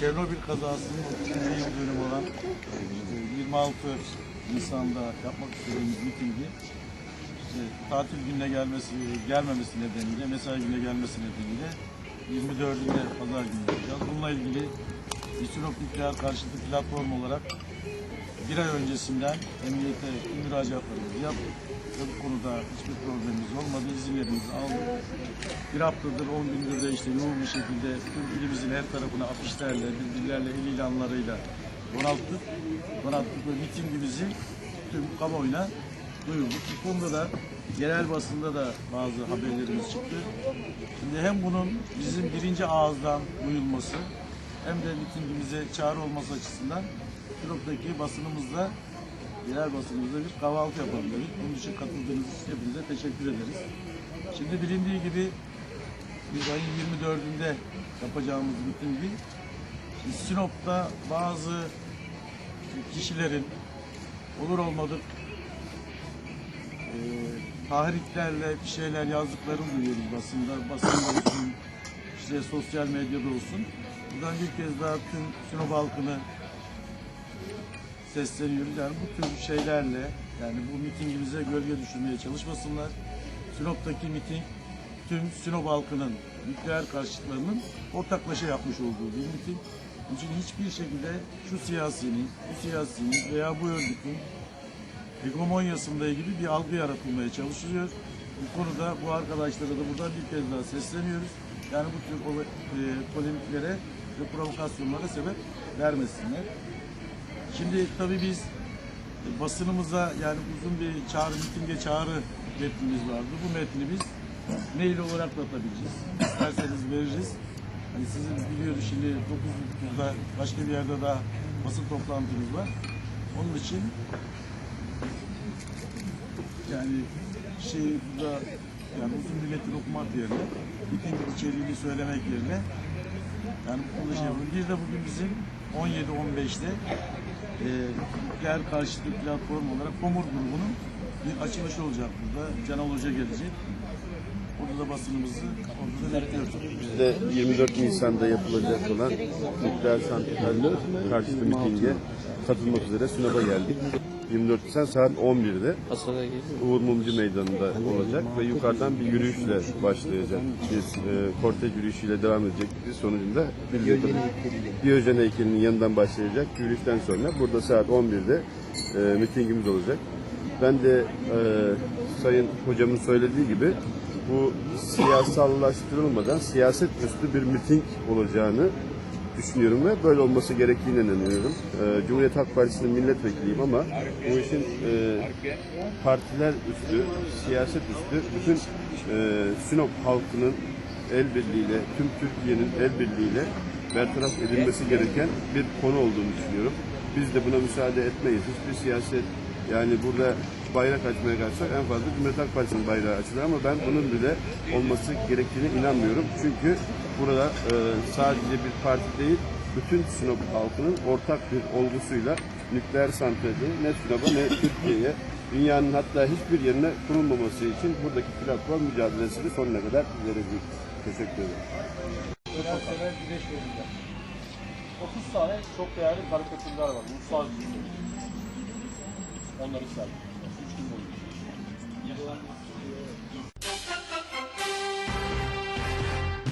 Çernobil kazasının 30. yıl dönümü olan e, 26 Nisan'da yapmak istediğimiz mitingi işte tatil gününe gelmesi, gelmemesi nedeniyle, mesai gününe gelmesi nedeniyle 24'ünde pazar günü yapacağız. Bununla ilgili İstinop Nükleer Karşıtı Platform olarak bir ay öncesinden emniyete müracaatlarımızı yaptık. Ve bu konuda hiçbir problemimiz olmadı. İzinlerimizi aldık. Bir haftadır, 10 gündür de işte yoğun bir şekilde tüm ilimizin her tarafına afişlerle, bildirilerle, el ilanlarıyla donattık. Donattık ve mitingimizi tüm kamuoyuna duyurduk. Bu konuda da genel basında da bazı haberlerimiz çıktı. Şimdi hem bunun bizim birinci ağızdan duyulması hem de mitingimize çağrı olması açısından Sinop'taki basınımızla genel basınımızla bir kahvaltı yapalım dedik. Bunun için katıldığınız için hepinize teşekkür ederiz. Şimdi bilindiği gibi biz ayın 24'ünde yapacağımız mitingi Sinop'ta bazı kişilerin olur olmadık e, tahriklerle bir şeyler yazdıklarını duyuyoruz basında. Basında olsun, işte sosyal medyada olsun. Buradan bir kez daha tüm Sinop halkını sesleniyoruz. Yani bu tür şeylerle yani bu mitingimize gölge düşürmeye çalışmasınlar. Sinop'taki miting tüm Sinop halkının nükleer karşıtlarının ortaklaşa yapmış olduğu bir miting. Onun için hiçbir şekilde şu siyasinin, bu siyasinin veya bu örgütün hegemonyasında ilgili bir algı yaratılmaya çalışılıyor. Bu konuda bu arkadaşlara da buradan bir kez daha sesleniyoruz. Yani bu tür e, polemiklere ve provokasyonlara sebep vermesinler. Şimdi tabii biz basınımıza yani uzun bir çağrı, mitinge çağrı metnimiz vardı. Bu metni biz mail olarak da atabileceğiz. İsterseniz veririz. Hani sizin biliyoruz şimdi 9.30'da başka bir yerde daha basın toplantımız var. Onun için yani şey burada yani uzun bir metin okumak yerine mitingin içeriğini söylemek yerine yani bu konuda şey yapalım. Bir de bugün bizim 17-15'te e, nükleer karşıtı platform olarak Komur grubunun bir açılışı olacak burada. Canal Hoca gelecek. Orada da basınımızı orada da bekliyoruz. Biz de 24 Nisan'da yapılacak olan nükleer santralli karşıtı mitinge katılmak üzere Sinop'a geldik. 24 Nisan saat 11'de Uğur Mumcu Meydanı'nda olacak ve yukarıdan bir yürüyüşle başlayacak. Biz e, kortej yürüyüşüyle devam edecek. Biz sonucunda Diyojen heykelinin yanından başlayacak. Yürüyüşten sonra burada saat 11'de e, mitingimiz olacak. Ben de e, Sayın Hocamın söylediği gibi bu siyasallaştırılmadan siyaset üstü bir miting olacağını düşünüyorum ve böyle olması gerektiğine inanıyorum. Ee, Cumhuriyet Halk Partisi'nin milletvekiliyim ama bu işin e, partiler üstü, siyaset üstü bütün e, Sinop halkının el birliğiyle, tüm Türkiye'nin el birliğiyle bertaraf edilmesi gereken bir konu olduğunu düşünüyorum. Biz de buna müsaade etmeyiz. Hiçbir siyaset yani burada bayrak açmaya kalksak en fazla Cumhuriyet Halk Partisi'nin bayrağı açılır ama ben bunun bile olması gerektiğine inanmıyorum. Çünkü burada e, sadece bir parti değil, bütün Sinop halkının ortak bir olgusuyla nükleer santrali ne Sinop'a ne Türkiye'ye dünyanın hatta hiçbir yerine kurulmaması için buradaki platform mücadelesini sonuna kadar verecek. Teşekkür ederim. Üniversiteler güneş verildi. 30 tane çok değerli karikatürler var. Ulusal güçler. Onları serdim. 3 gün boyunca.